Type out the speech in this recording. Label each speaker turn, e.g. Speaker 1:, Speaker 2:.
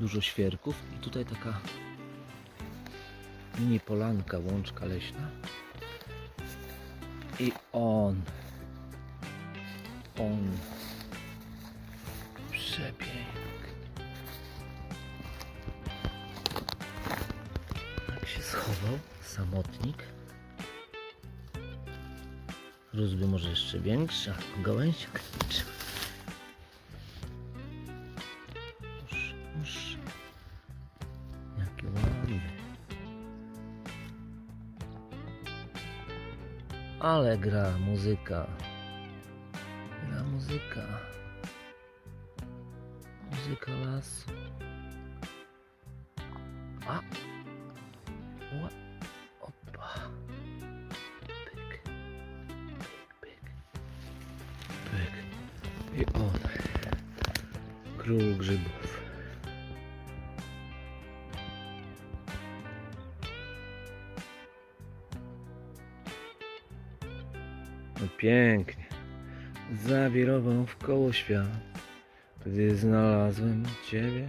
Speaker 1: Dużo świerków i tutaj taka mini polanka, łączka leśna. I on. On. Przepiękny. Tak się schował samotnik. Rózby może jeszcze większa, gałęź. Ale gra muzyka. Gra muzyka. Muzyka lasu. A! Ła. Opa. Pyk. Pyk, pyk. Pyk. I on. Król grzybów. No pięknie. Zawirował w koło świat, gdy znalazłem Ciebie.